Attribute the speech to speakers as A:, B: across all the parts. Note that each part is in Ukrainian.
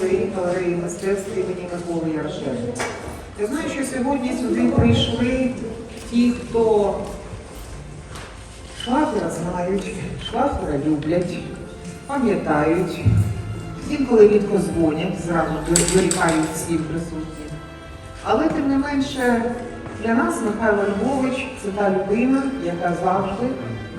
A: художньому музеї галереї мистецтв імені Миколи Ярошенка. Я знаю, що сьогодні сюди прийшли ті, хто Швабера знають, Швабера люблять, пам'ятають, інколи рідко дзвонять, зразу дорікають всім присутнім. Але тим не менше для нас Михайло Львович це та людина, яка завжди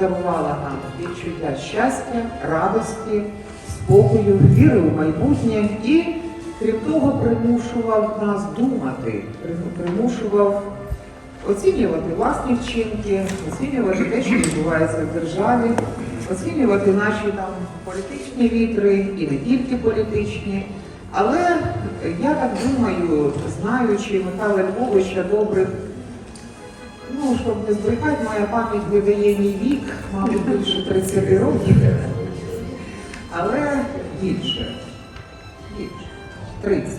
A: дарувала нам відчуття щастя, радості, спокою, віри у майбутнє і, крім того, примушував нас думати, примушував оцінювати власні вчинки, оцінювати те, що відбувається в державі, оцінювати наші там політичні вітри і не тільки політичні. Але я так думаю, знаючи Михайла Львовича добрих, ну, щоб не збрехати, моя пам'ять видає мій вік, мабуть, більше 30 років, але більше, більше, 30,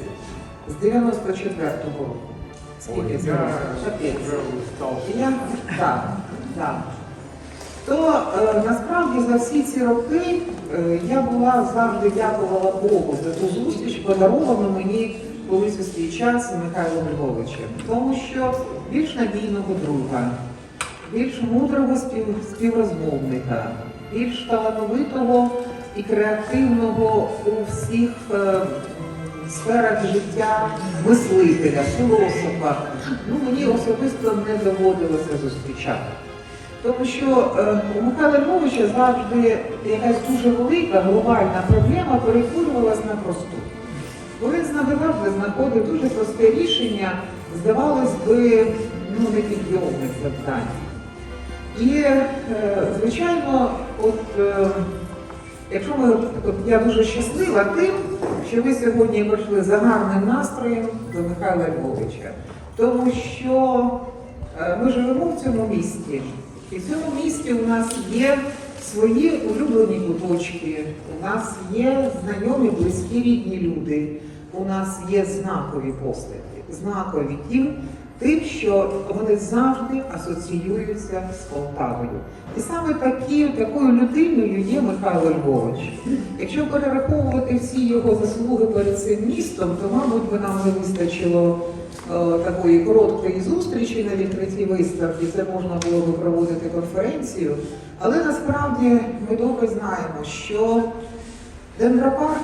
A: з 94-го року. Скільки це? Капець. Я, так, так. То е, насправді за всі ці роки е, я була завжди дякувала Богу за ту зустріч, подаровану мені колись у свій час Михайлом Львовичем. Тому що більш надійного друга, більш мудрого спів, співрозмовника, більш талановитого і креативного у всіх е, сферах життя мислителя, філософа. Ну, мені особисто не доводилося зустрічати. Тому що е, у Михайла Львовича завжди якась дуже велика глобальна проблема перетворювалася на просту. Бо він завжди знаходив дуже просте рішення, здавалось би, ну, непідйомних завдань. І, е, звичайно, от якщо ми от я дуже щаслива тим, що ви сьогодні прийшли за гарним настроєм до Михайла Львовича, тому що е, ми живемо в цьому місті, і в цьому місті у нас є свої улюблені куточки, у нас є знайомі, близькі рідні люди, у нас є знакові постаті, знакові тим, тим, що вони завжди асоціюються з Полтавою. І саме такі, такою людиною є Михайло Львович. Якщо перераховувати всі його заслуги перед цим містом, то, мабуть, би нам не вистачило е, такої короткої зустрічі на відкритій виставці. Це можна було би проводити конференцію. Але насправді ми добре знаємо, що Дендропарк,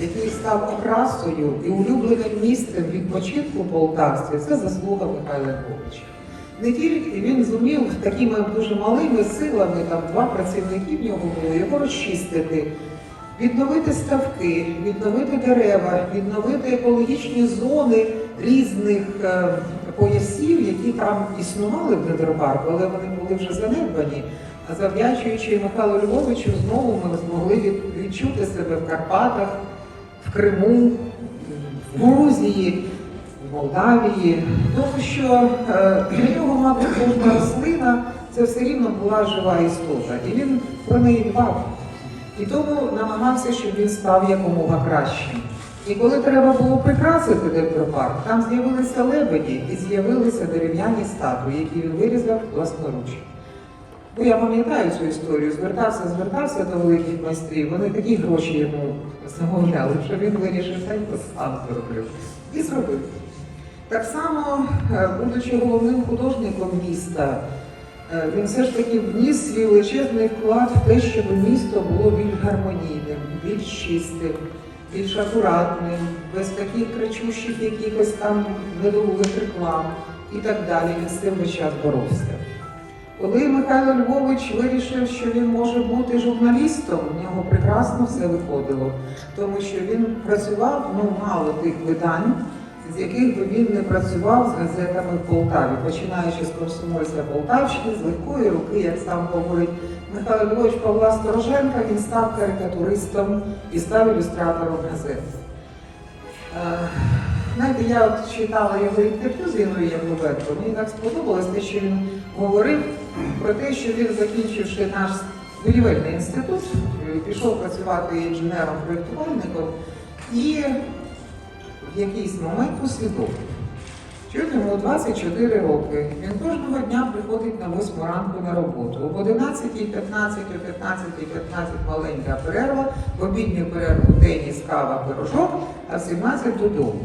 A: який став окрасою і улюбленим місцем відпочинку в Полтавстві, це заслуга Михайла Львовича. Не тільки він зумів такими дуже малими силами, там два працівники в нього було, його розчистити, відновити ставки, відновити дерева, відновити екологічні зони різних е, поясів, які там існували в Дендропарку, але вони були вже занедбані. А завдячуючи Михайлу Львовичу, знову ми змогли відчути себе в Карпатах, в Криму, в Грузії, в Молдавії. Тому що е, для нього, мабуть, кожна рослина це все рівно була жива істота. І він про неї дбав. І тому намагався, щоб він став якомога кращим. І коли треба було прикрасити Дендропарк, там з'явилися лебеді і з'явилися дерев'яні статуї, які він вирізав власноруч. Бо я пам'ятаю цю історію, звертався, звертався до великих майстрів, вони такі гроші йому замовляли, що він вирішив, та й сам зроблю. І зробив. Так само, е, будучи головним художником міста, е, він все ж таки вніс свій величезний вклад в те, щоб місто було більш гармонійним, більш чистим, більш акуратним, без таких кричущих якихось там недолугих реклам і так далі. Він з цим весь час боровся. Коли Михайло Львович вирішив, що він може бути журналістом, в нього прекрасно все виходило, тому що він працював ну мало тих видань, з яких би він не працював з газетами в Полтаві, починаючи з комсомольця Полтавщини, з легкої руки, як сам говорить Михайло Львович Павла Стороженка, він став карикатуристом і став ілюстратором газет. Е, Знаєте, я от читала його інтерв'ю з Інною Яковенко, мені так сподобалось те, що він говорив про те, що він, закінчивши наш будівельний інститут, е, пішов працювати інженером-проєктувальником і в якийсь момент усвідомив, Чуєте, йому 24 роки. Він кожного дня приходить на 8 ранку на роботу. Об 11, 15, о 15, 15 маленька перерва, в обідню перерву теніс, кава, пирожок, а в 17 додому.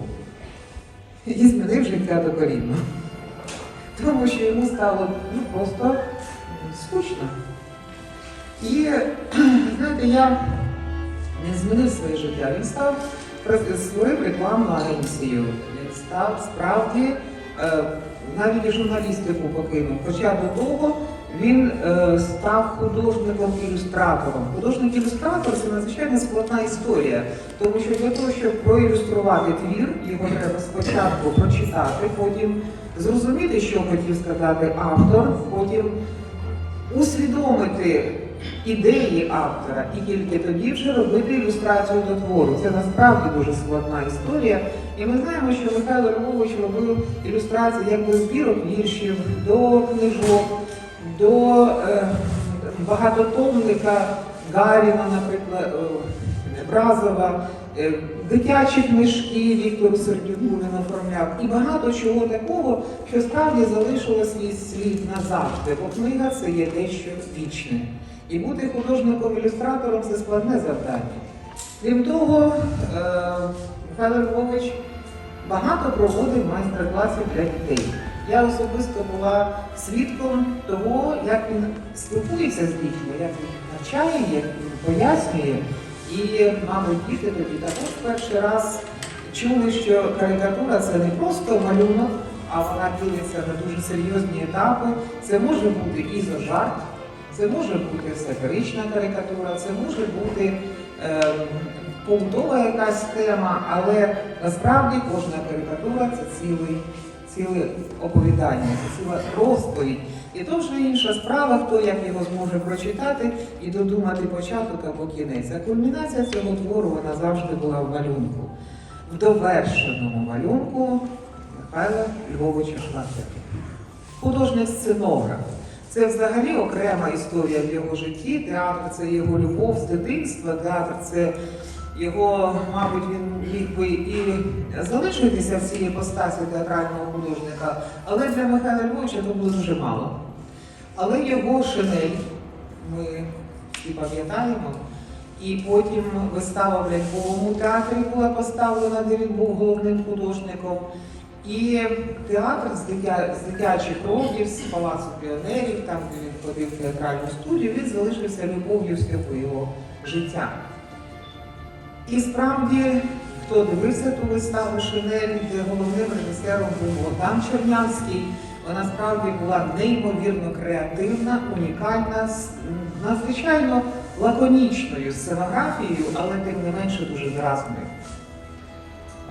A: І змінив життя докорінно. Тому що йому стало ну, просто скучно. І знаєте, я не змінив своє життя. Він став створив рекламну агенцію. Він став справді е, навіть журналістику покинув. Хоча до того він е, став художником-ілюстратором. Художник-ілюстратор це надзвичайно складна історія, тому що для того, щоб проілюструвати твір, його треба спочатку прочитати, потім зрозуміти, що хотів сказати автор, потім усвідомити ідеї автора і тільки тоді вже робити ілюстрацію до твору. Це насправді дуже складна історія. І ми знаємо, що Михайло Львович робив ілюстрації як до збірок віршів, до книжок, до е, багатотомника Гаріна, наприклад, Бразова, е, дитячі книжки Віктору Сердюку він оформляв і багато чого такого, що справді залишило свій слід назавжди, бо книга це є дещо вічне. І бути художником-ілюстратором це складне завдання. Крім того, е, Михайло Львович багато проводив майстер-класів для дітей. Я особисто була свідком того, як він спілкується з дітьми, як він навчає, як він пояснює. І, мабуть, діти тоді також перший раз чули, що карикатура це не просто малюнок, а вона ділиться на дуже серйозні етапи. Це може бути ізожарт, це може бути сатирична карикатура, це може бути е, побутова якась тема, але насправді кожна карикатура це цілий, ціле оповідання, це ціла розповідь. І то вже інша справа, хто як його зможе прочитати і додумати початок або кінець. А кульмінація цього твору вона завжди була в малюнку. В довершеному малюнку Михайла Львовича Шлафера. Художник-сценограф. Це взагалі окрема історія в його житті. Театр це його любов з дитинства, театр це його, мабуть, він міг би і залишитися в цій іпостасі театрального художника, але для Михайла Львовича це було дуже мало. Але його шинель ми всі пам'ятаємо. І потім вистава в Ляльковому театрі була поставлена, де він був головним художником. І театр з, дитя... з дитячих років, з палацу піонерів, там де він ходив в театральну студію, він залишився любов'ю всього його життя. І справді, хто дивився ту виставу Шинель, де головним режисером був Богдан Чернявський, вона справді була неймовірно креативна, унікальна, надзвичайно лаконічною сценографією, але тим не менше дуже виразною.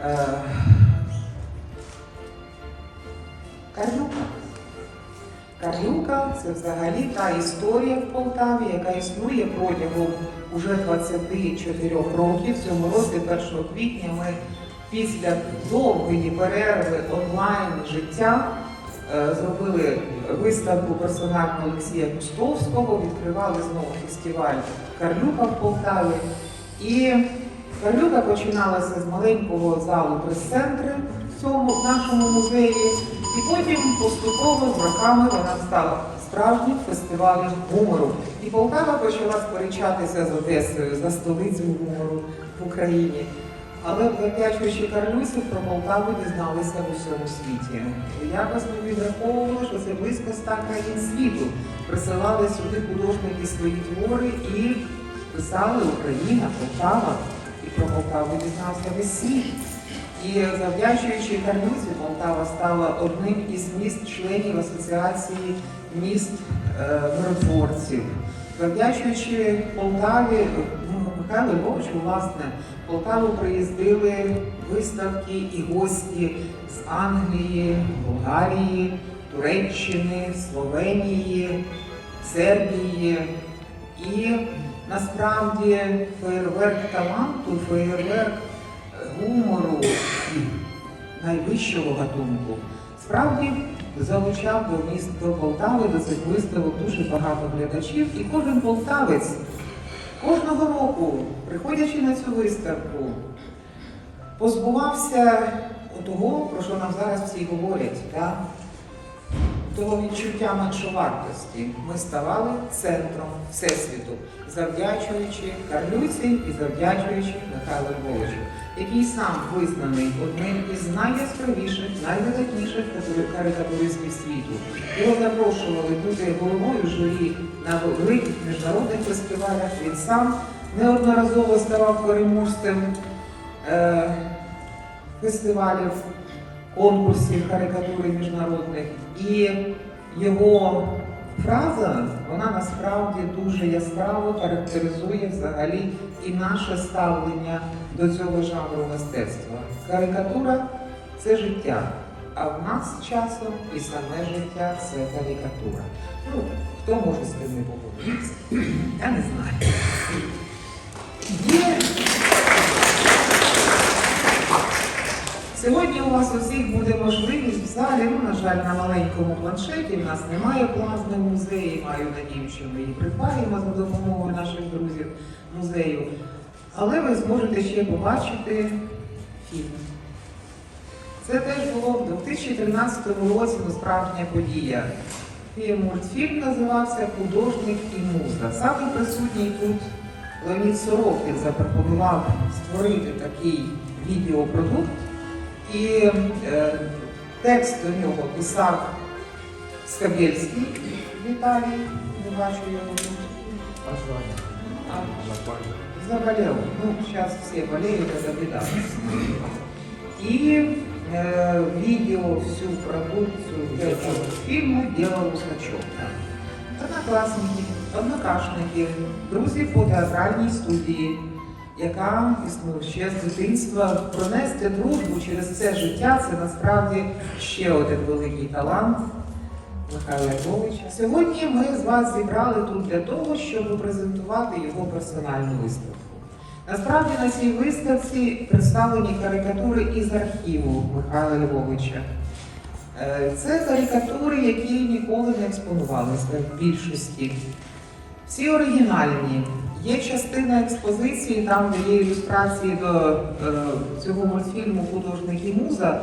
A: Е, Карлюка. Карлюка це взагалі та історія в Полтаві, яка існує протягом уже 24 років. В цьому році, 1 квітня, ми після довгої перерви онлайн життя е, зробили виставку персонально Олексія Кустовського, відкривали знову фестиваль Карлюка в Полтаві. І Карлюка починалася з маленького залу прес-центру в цьому в нашому музеї. І потім поступово з роками вона стала справжнім фестивалем гумору. І Полтава почала сперечатися з Одесою за столицю гумору в Україні. Але завдячуючи Карлюсі, про Полтаву дізналися в усьому світі. Якось ми відраховували, що це близько ста країн світу. Присилали сюди художники свої твори і писали Україна, Полтава. І про Полтаву дізнався весь світ. І завдячуючи Карнюзі, Полтава стала одним із міст-членів Асоціації міст е, миротворців. Завдячуючи Полтаві, ну, Михайло Львовичу, власне, Полтаву приїздили виставки і гості з Англії, Болгарії, Туреччини, Словенії, Сербії. І насправді феєрверк таланту, феєрверк гумору найвищого гатунку справді залучав до міст до Полтави, до цих виставок дуже багато глядачів. І кожен полтавець кожного року, приходячи на цю виставку, позбувався того, про що нам зараз всі говорять, да? Того відчуття меншовартості. Ми ставали центром Всесвіту, завдячуючи Карлюці і завдячуючи Михайлу Львовичу, який сам визнаний одним із найяскравіших, найвидатніших карикатуристів світу. Його запрошували бути головою журі на великих міжнародних фестивалях. Він сам неодноразово ставав переможцем е, фестивалів, конкурсів карикатури міжнародних. І його фраза, вона насправді дуже яскраво характеризує взагалі і наше ставлення до цього жанру мистецтва. Карикатура це життя, а в нас часом і саме життя це карикатура. Ну, хто може з тим не погодитися? Я не знаю. Є Сьогодні у вас усіх буде можливість в залі, ну, на жаль, на маленькому планшеті. У нас немає плазми в музеї, маю надію, що ми її придбаємо за допомогою наших друзів музею. Але ви зможете ще побачити фільм. Це теж було в 2013 році ну, справжня подія. Фільм мультфільм називався Художник і муза. Саме присутній тут Леонід Сорокін запропонував створити такий відеопродукт. І е, текст до нього писав Скабєльський Віталій, не бачу його тут. А, Заболел. Ну, сейчас все болеют, это беда. И э, видео, всю продукцию этого фильма делал Усачев. Однокласники, однокашники, друзі по театральній студії, яка існує ще з дитинства. Пронести дружбу через це життя це насправді ще один великий талант Михайла Львовича. Сьогодні ми з вас зібрали тут для того, щоб презентувати його персональну виставку. Насправді на цій виставці представлені карикатури із архіву Михайла Львовича. Е, Це карикатури, які ніколи не експонувалися в більшості. Всі оригінальні. Є частина експозиції, там є ілюстрації до е, цього мультфільму Художник і муза.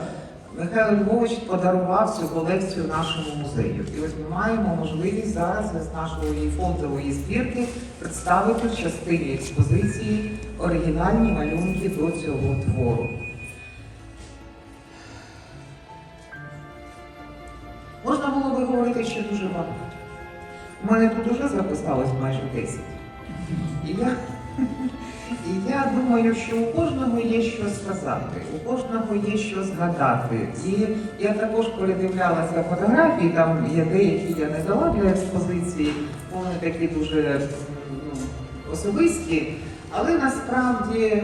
A: Михайло Львович подарував цю колекцію нашому музею. І ось ми маємо можливість зараз з нашої фондової збірки представити в частині експозиції оригінальні малюнки до цього твору. Можна було би говорити ще дуже багато. У мене тут уже записалось майже 10. І я, і я думаю, що у кожного є що сказати, у кожного є що згадати. І я також передивлялася фотографії, там є деякі я не дала для експозиції, вони такі дуже ну, особисті, але насправді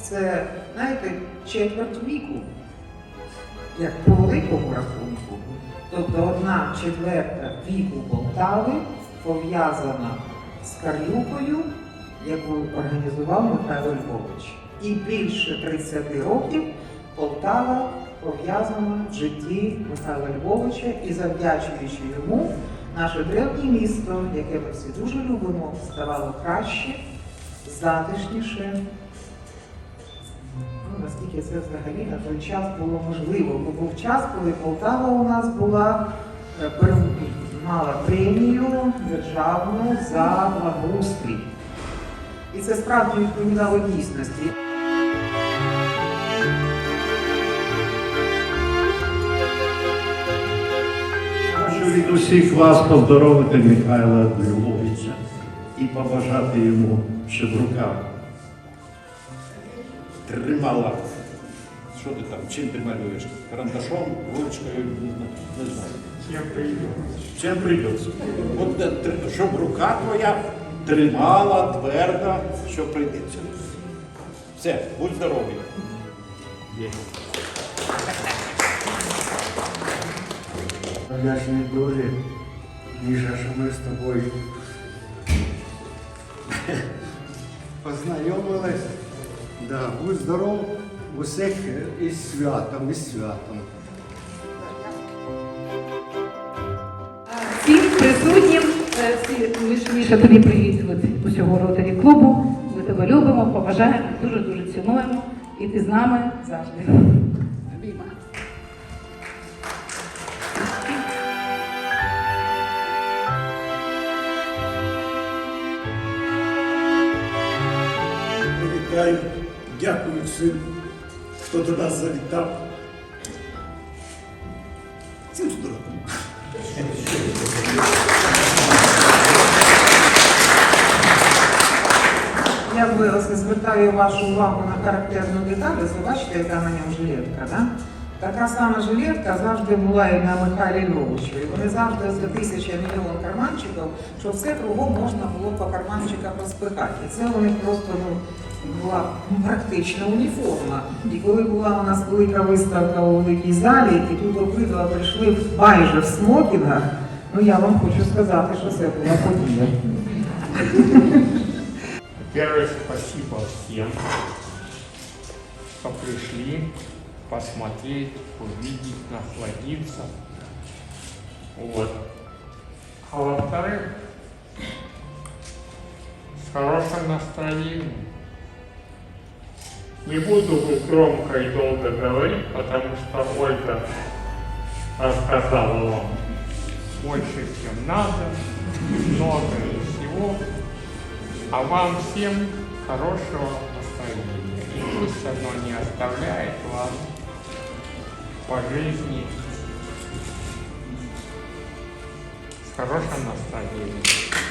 A: це, знаєте, четверть віку, як по великому рахунку. Тобто одна четверта віку Полтави пов'язана з Карлюкою, яку організував Михайло Львович. І більше 30 років Полтава пов'язана в житті Михайла Львовича і завдячуючи йому, наше древнє місто, яке ми всі дуже любимо, ставало краще, затишніше. Ну, наскільки це взагалі на той час було можливо, бо був час, коли Полтава у нас була е, пер- мала премію державну за благоустрій. І це справді відповідало дійсності.
B: Хочу від усіх вас поздоровити Михайла Львовича і побажати йому, щоб рука тримала. Що ти там, чим ти малюєш? Карандашом, ручкою, не знаю. Чим прийдеться. Чим прийдеться. От, е, щоб рука твоя тримала твердо, що прийдеться. Все, будь здоровий.
C: Вдячний долі, Міша, що ми з тобою познайомились. Да, будь здоров, усіх із святом, із святом.
D: Міша, тобі привіт від усього ротарі клубу. Ми тебе любимо, поважаємо, дуже-дуже цінуємо. І ти з нами завжди.
A: Обіймаю.
E: Вітаю, дякую всім, хто до нас завітав.
A: Звертаю вашу увагу на характерну деталь. Бачите, яка на ньому жилетка, да? Така сама жилетка завжди була і на Михайлі Львовичу. І вони завжди за тисяча мільйон карманчиків, що все кругом можна було по карманчиках розпихати. І це у них просто ну, була практична уніформа. І коли була у нас велика виставка у великій залі, і тут обидва прийшли майже в смокінгах, ну я вам хочу сказати, що це була подія.
F: Первое, спасибо всем, что пришли посмотреть, увидеть, насладиться. Вот. А во-вторых, с хорошим настроением. Не буду громко и долго говорить, потому что Ольга рассказала вам больше, чем надо, много всего. А вам всем хорошего настроения. И пусть оно не оставляет вас по жизни с хорошим настроением.